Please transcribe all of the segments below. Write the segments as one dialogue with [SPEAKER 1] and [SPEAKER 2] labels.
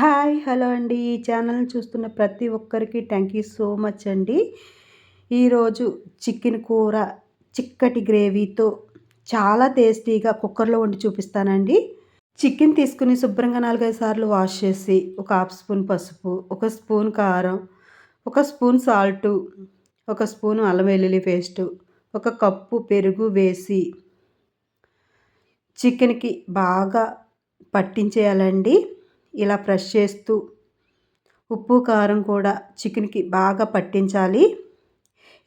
[SPEAKER 1] Hi hello అండి. ఈ ఛానల్ని చూస్తున్న ప్రతి ఒక్కరికి థ్యాంక్ యూ సో మచ్ అండి. ఈరోజు చికెన్ కూర చిక్కటి గ్రేవీతో చాలా టేస్టీగా కుక్కర్లో వండి చూపిస్తానండి. చికెన్ తీసుకుని శుభ్రంగా నాలుగైదు సార్లు వాష్ చేసి ఒక హాఫ్ స్పూన్ పసుపు ఒక స్పూన్ కారం ఒక స్పూన్ సాల్టు ఒక స్పూన్ అల్లం వెల్లుల్లి పేస్టు ఒక కప్పు పెరుగు వేసి చికెన్కి బాగా పట్టించేయాలండి. ఇలా ఫ్రెష్ చేస్తూ ఉప్పు కారం కూడా చికెన్కి బాగా పట్టించాలి.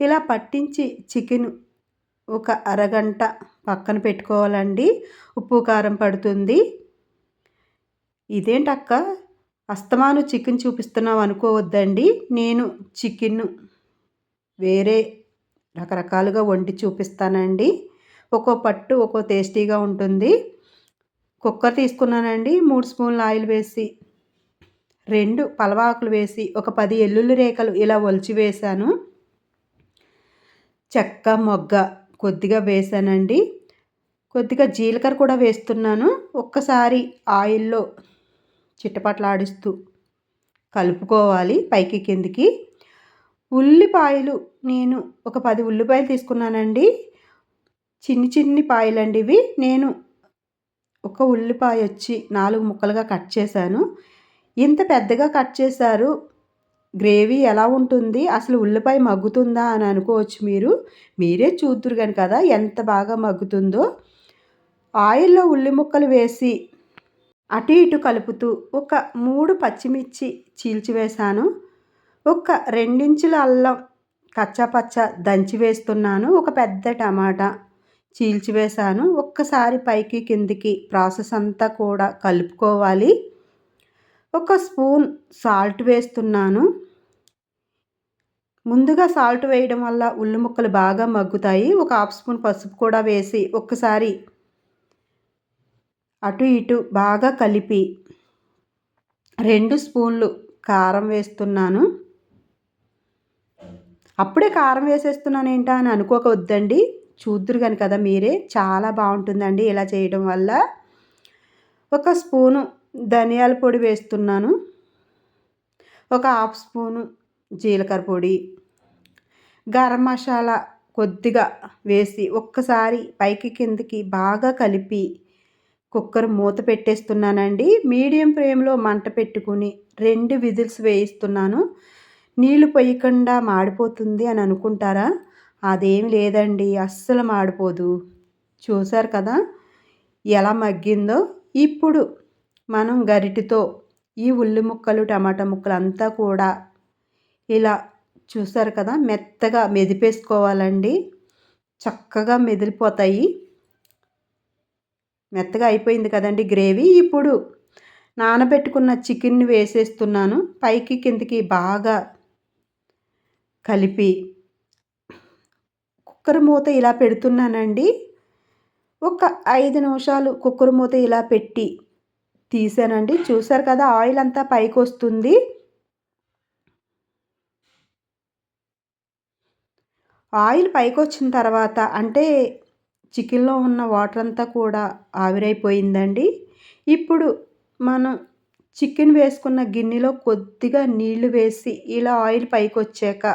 [SPEAKER 1] ఇలా పట్టించి చికెన్ ఒక అరగంట పక్కన పెట్టుకోవాలండి. ఉప్పు కారం పడుతుంది. ఇదేంటక్క? అస్తమాను చికెన్ చూపిస్తున్నావు అనుకోవద్దండి. నేను చికెన్ వేరే రకరకాలుగా వండి చూపిస్తానండి. ఒక్కో పట్టు ఒక్కో టేస్టీగా ఉంటుంది. కుక్కర్ తీసుకున్నానండి. మూడు స్పూన్ల ఆయిల్ వేసి రెండు పలవాకులు వేసి ఒక పది ఎల్లుల్లి రేఖలు ఇలా ఒలిచి వేశాను. చెక్క మొగ్గ కొద్దిగా వేసానండి కొద్దిగా జీలకర్ర కూడా వేస్తున్నాను. ఒక్కసారి ఆయిల్లో చిట్టపట్లాడిస్తూ కలుపుకోవాలి పైకి కిందికి. ఉల్లిపాయలు నేను ఒక పది ఉల్లిపాయలు తీసుకున్నానండి. చిన్ని చిన్ని పాయలండి ఇవి. నేను ఒక ఉల్లిపాయ వచ్చి నాలుగు ముక్కలుగా కట్ చేశాను. ఇంత పెద్దగా కట్ చేశారు గ్రేవీ ఎలా ఉంటుంది అసలు ఉల్లిపాయ మగ్గుతుందా అని అనుకోవచ్చు మీరు. మీరే చూద్దురు కానీ కదా ఎంత బాగా మగ్గుతుందో. ఆయిల్లో ఉల్లి ముక్కలు వేసి అటు ఇటు కలుపుతూ ఒక మూడు పచ్చిమిర్చి చీల్చివేశాను ఒక రెండించుల అల్లం కచ్చాపచ్చ దంచి వేస్తున్నాను. ఒక పెద్ద టమాటా. చీల్చివేశాను. ఒక్కసారి పైకి కిందికి ప్రాసెస్ అంతా కూడా కలుపుకోవాలి. ఒక స్పూన్ సాల్ట్ వేస్తున్నాను. ముందుగా సాల్ట్ వేయడం వల్ల ఉల్లి ముక్కలు బాగా మగ్గుతాయి. ఒక హాఫ్ స్పూన్ పసుపు కూడా వేసి ఒక్కసారి అటు ఇటు బాగా కలిపి రెండు స్పూన్లు కారం వేస్తున్నాను. అప్పుడే కారం వేసేస్తున్నాను ఏంటా అని అనుకోకవద్దండి చూద్దురు కానీ కదా మీరే. చాలా బాగుంటుందండి ఇలా చేయడం వల్ల. ఒక స్పూను ధనియాల పొడి వేస్తున్నాను. ఒక హాఫ్ స్పూను జీలకర్ర పొడి. గరం మసాలా కొద్దిగా వేసి ఒక్కసారి పైకి కిందకి బాగా కలిపి కుక్కర్ మూత పెట్టేస్తున్నానండి. మీడియం ఫ్లేమ్లో మంట పెట్టుకుని రెండు విజిల్స్ వేయిస్తున్నాను. నీళ్ళు పొయ్యకుండా మాడిపోతుంది అని అనుకుంటారా? అదేమి లేదండి అస్సలు మాడిపోదు. చూసారు కదా ఎలా మగ్గిందో? ఇప్పుడు మనం గరిటితో ఈ ఉల్లి ముక్కలు టమాటా ముక్కలు అంతా కూడా ఇలా చూసారు కదా మెత్తగా మెదిపేసుకోవాలండి. చక్కగా మెదిలిపోతాయి. మెత్తగా అయిపోయింది కదండి గ్రేవీ. ఇప్పుడు నానబెట్టుకున్న చికెన్ని వేసేస్తున్నాను. పైకి కిందికి బాగా కలిపి కుక్కర్ మూత ఇలా పెడుతున్నానండి. ఒక ఐదు నిమిషాలు కుక్కర్ మూత ఇలా పెట్టి తీసానండి. చూసారు కదా ఆయిల్ అంతా పైకి వస్తుంది. ఆయిల్ పైకి వచ్చిన తర్వాత అంటే చికెన్లో ఉన్న వాటర్ అంతా కూడా ఆవిరైపోయిందండి. ఇప్పుడు మనం చికెన్ వేసుకున్న గిన్నెలో కొద్దిగా నీళ్ళు వేసి ఇలా ఆయిల్ పైకి వచ్చాక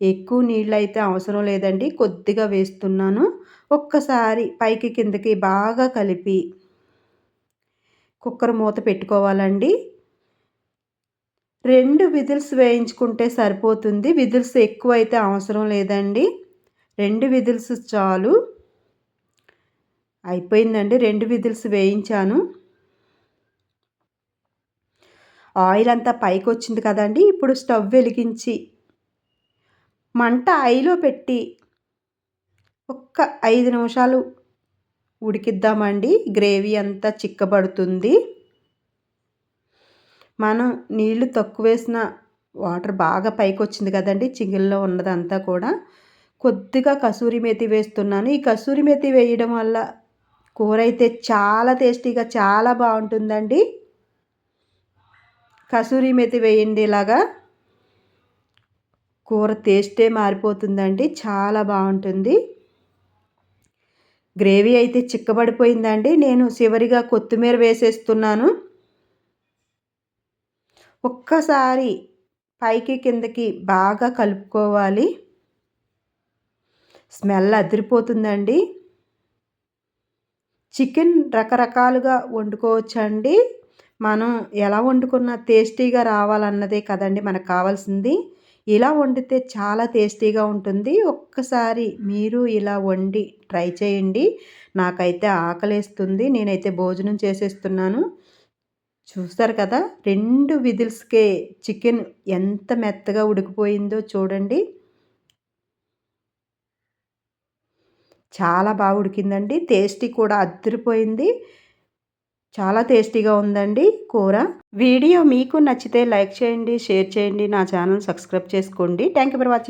[SPEAKER 1] ఎక్కువ నీళ్ళు అయితే అవసరం లేదండి. కొద్దిగా వేస్తున్నాను. ఒక్కసారి పైకి కిందకి బాగా కలిపి కుక్కర్ మూత పెట్టుకోవాలండి. రెండు విజిల్స్ వేయించుకుంటే సరిపోతుంది. విజిల్స్ ఎక్కువ అయితే అవసరం లేదండి. రెండు విజిల్స్ చాలు. అయిపోయిందండి. రెండు విజిల్స్ వేయించాను. ఆయిల్ అంతా పైకి వచ్చింది కదండి. ఇప్పుడు స్టవ్ వెలిగించి మంట ఐలో పెట్టి ఒక్క ఐదు నిమిషాలు ఉడికిద్దామండి. గ్రేవీ అంతా చిక్కబడుతుంది. మనం నీళ్ళు తక్కువ వేసిన వాటర్ బాగా పైకి వచ్చింది కదండి చిగిల్లో ఉన్నదంతా కూడా. కొద్దిగా కసూరి మెతి వేస్తున్నాను. ఈ కసూరి మెతి వేయడం వల్ల కూర అయితే చాలా టేస్టీగా చాలా బాగుంటుందండి. కసూరి మెతి వేయండి ఇలాగా. కూర టేస్టే మారిపోతుందండి. చాలా బాగుంటుంది. గ్రేవీ అయితే చిక్కబడిపోయిందండి. నేను చివరిగా కొత్తిమీర వేసేస్తున్నాను. ఒక్కసారి పైకి కిందకి బాగా కలుపుకోవాలి. స్మెల్ అదిరిపోతుందండి. చికెన్ రకరకాలుగా వండుకోవచ్చండి. మనం ఎలా వండుకున్న టేస్టీగా రావాలన్నదే కదండి మనకు కావాల్సింది. ఇలా వండితే చాలా టేస్టీగా ఉంటుంది. ఒక్కసారి మీరు ఇలా వండి ట్రై చేయండి. నాకైతే ఆకలేస్తుంది. నేనైతే భోజనం చేసేస్తున్నాను. చూస్తారు కదా రెండు విదిల్స్కే చికెన్ ఎంత మెత్తగా ఉడికిపోయిందో చూడండి. చాలా బాగా ఉడికిందండి. టేస్టీ కూడా అదిరిపోయింది. చాలా టేస్టీగా ఉందండి కూర. వీడియో మీకు నచ్చితే లైక్ చేయండి షేర్ చేయండి నా ఛానల్ సబ్స్క్రైబ్ చేసుకోండి. Thank you for watching